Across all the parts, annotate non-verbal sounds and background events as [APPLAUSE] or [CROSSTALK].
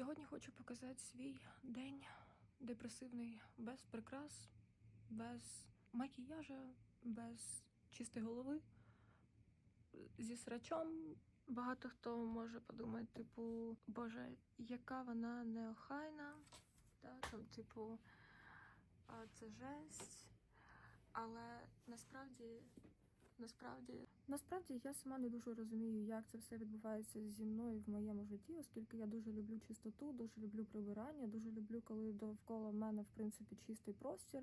Сьогодні хочу показати свій день депресивний, без прикрас, без макіяжа, без чистої голови, зі срачом. Багато хто може подумати, типу, Боже, яка вона неохайна, та, там, типу, це жесть. Але насправді, насправді, насправді я сама не дуже розумію, як це все відбувається зі мною в моєму житті, оскільки я дуже люблю чистоту, дуже люблю прибирання, дуже люблю, коли довкола мене, в принципі, чистий простір.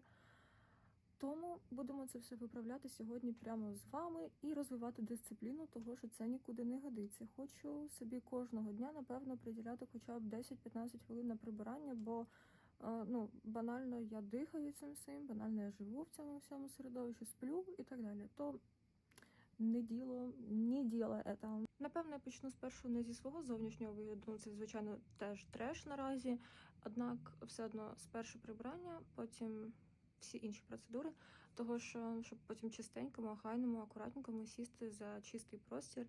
Тому будемо це все виправляти сьогодні прямо з вами і розвивати дисципліну, того що це нікуди не годиться. Хочу собі кожного дня, напевно, приділяти хоча б 10-15 хвилин на прибирання, бо е, ну, банально я дихаю цим всім, банально я живу в цьому всьому середовищі, сплю і так далі. То не діло, не діло это. Напевно, я почну спершу не зі свого зовнішнього вигляду. Це, звичайно, теж треш наразі. Однак, все одно спершу прибирання, потім всі інші процедури, того що щоб потім чистенькому, охайному, акуратненькому сісти за чистий простір,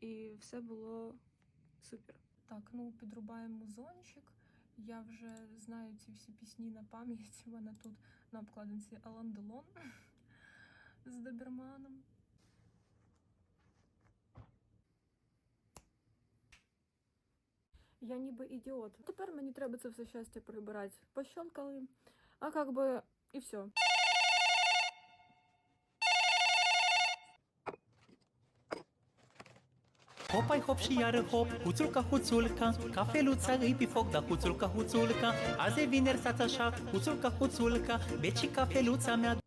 і все було супер. Так, ну підрубаємо музончик. Я вже знаю ці всі пісні на пам'ять. [LAUGHS] У мене тут на обкладинці Алан Делон з доберманом. Я ніби ідіот. Тепер мені треба це все щастя прибирати. Пощелкали, а как би і все. Hopai hop și iară hop, huțulca huțulca Cafeluța îi pe foc, da huțulca huțulca Azi e vineri stați așa, huțulca huțulca Beci cafeluța mea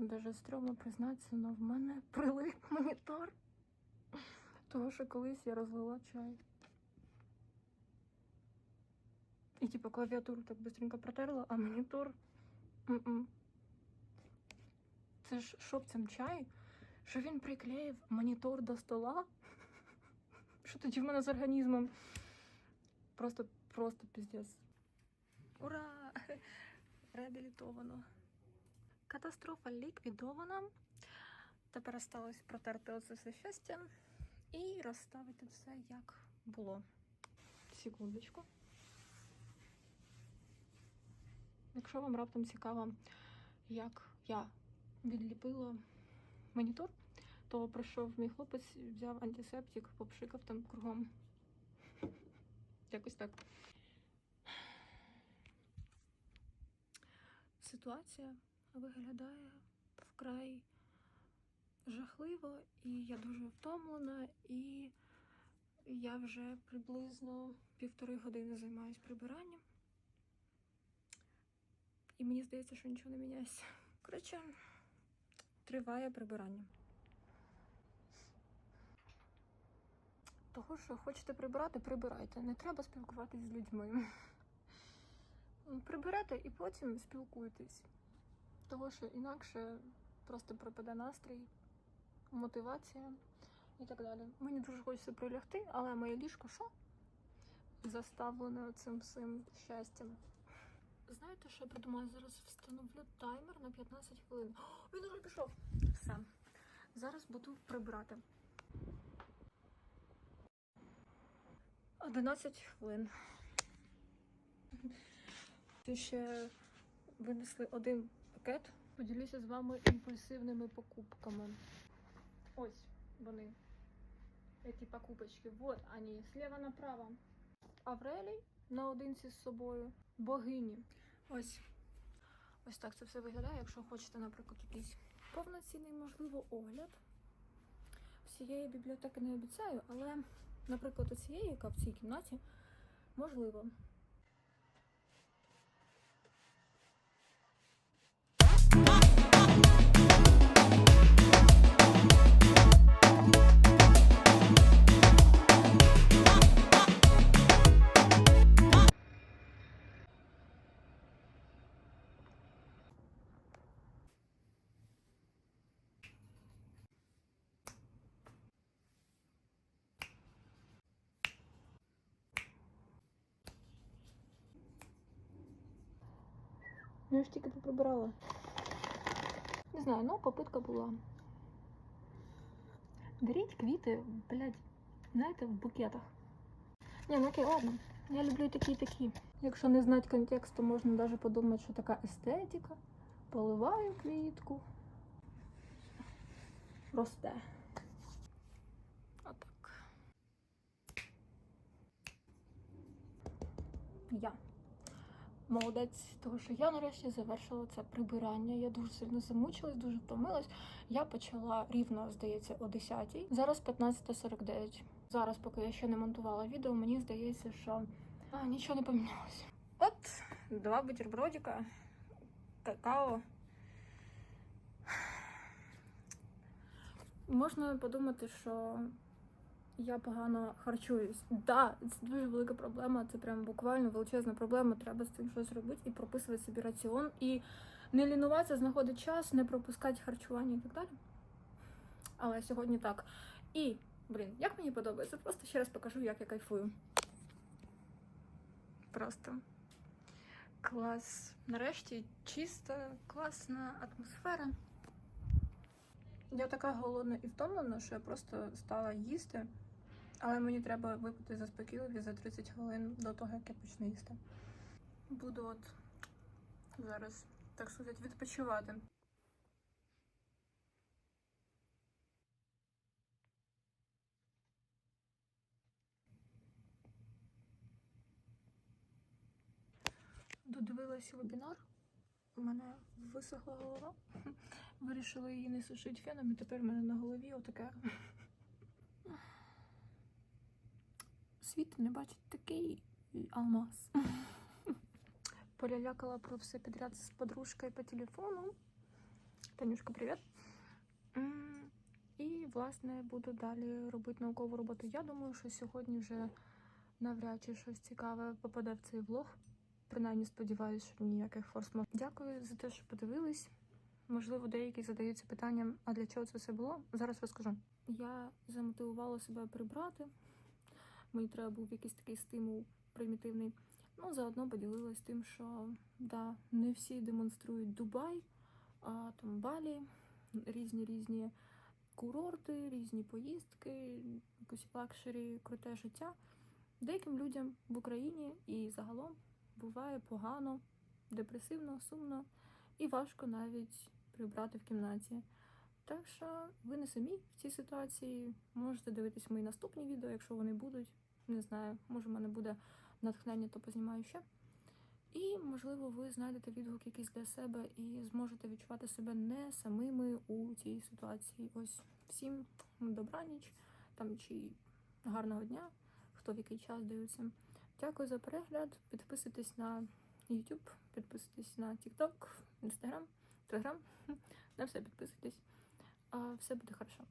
І даже стрьомно признатися, але в мене прилип монітор. Того, що колись я розлила чай. І типу клавіатуру так быстренько протерла, а монітор. М-м. Це ж шопцем чай, що він приклеїв монітор до стола. Що тоді в мене з організмом? Просто, просто піздець. Ура! Реабілітовано. Катастрофа ліквідована. Тепер осталось протерти оце все щастя і розставити все як було. Секундочку. Якщо вам раптом цікаво, як я відліпила монітор, то прийшов мій хлопець, взяв антисептик, попшикав там кругом. Якось так. Ситуація виглядає вкрай жахливо, і я дуже втомлена, і я вже приблизно півтори години займаюсь прибиранням. І мені здається, що нічого не міняється. Коротше, триває прибирання. Того, що хочете прибирати, прибирайте. Не треба спілкуватись з людьми. Приберете і потім спілкуйтесь. Того, що інакше просто пропаде настрій, мотивація і так далі. Мені дуже хочеться прилягти, але моє ліжко що? Заставлене цим всім щастям. Знаєте, що я придумала? Зараз встановлю таймер на 15 хвилин. О, він уже пішов. Все. Зараз буду прибирати. 11 хвилин. Ти ще винесли один пакет. Поділюся з вами імпульсивними покупками. Ось вони. Эти покупочки. Вот они, слева направо. Аврелій наодинці з собою. Богині. Ось. Ось так це все виглядає, якщо хочете, наприклад, якийсь повноцінний, можливо, огляд. Всієї бібліотеки не обіцяю, але, наприклад, оцієї, яка в цій кімнаті, можливо. Я ж тільки поприбирала. Не знаю, ну, попитка була. Беріть квіти, блядь, знаєте, в букетах. Ні, ну окей, ладно. Я люблю такі, і такі. Якщо не знати контексту, можна навіть подумати, що така естетика. Поливаю квітку. Росте. Отак. Я. Молодець, того що я нарешті завершила це прибирання. Я дуже сильно замучилась, дуже втомилась. Я почала рівно, здається, о 10-й. Зараз 15.49. Зараз, поки я ще не монтувала відео, мені здається, що а, нічого не помінялося. От два бутербродика, какао. Можна подумати, що я погано харчуюсь. Да, це дуже велика проблема. Це прям буквально величезна проблема. Треба з цим щось робити і прописувати собі раціон. І не лінуватися, знаходити час, не пропускати харчування і так далі. Але сьогодні так. І, блін, як мені подобається, просто ще раз покажу, як я кайфую. Просто клас. Нарешті чиста, класна атмосфера. Я така голодна і втомлена, що я просто стала їсти. Але мені треба випити заспокійливі за 30 хвилин до того, як я почну їсти. Буду от зараз, так сказати, відпочивати. Додивилась вебінар. У мене висохла голова. [LAUGHS] Вирішила її не сушити феном, і тепер в мене на голові отаке. Світ не бачить такий алмаз. [LAUGHS] Полялякала про все підряд з подружкою по телефону. Танюшка, привіт. І, власне, буду далі робити наукову роботу. Я думаю, що сьогодні вже навряд чи щось цікаве попаде в цей влог. Принаймні сподіваюся, що ніяких форс-маж. Дякую за те, що подивились. Можливо, деякі задаються питанням, а для чого це все було? Зараз розкажу. Я замотивувала себе прибрати. Мені треба був якийсь такий стимул примітивний. Ну, заодно поділилась тим, що да, не всі демонструють Дубай, а там Балі, різні різні курорти, різні поїздки, якусь лакшері, круте життя. Деяким людям в Україні і загалом буває погано, депресивно, сумно і важко навіть прибрати в кімнаті. Так що ви не самі в цій ситуації. Можете дивитись мої наступні відео, якщо вони будуть. Не знаю, може, в мене буде натхнення, то познімаю ще. І, можливо, ви знайдете відгук якийсь для себе і зможете відчувати себе не самими у цій ситуації. Ось всім добраніч там чи гарного дня, хто в який час дивиться. Дякую за перегляд. Підписуйтесь на YouTube, підписуйтесь на TikTok, Instagram, Telegram. [LAUGHS] На все підписуйтесь. Все буде хорошо.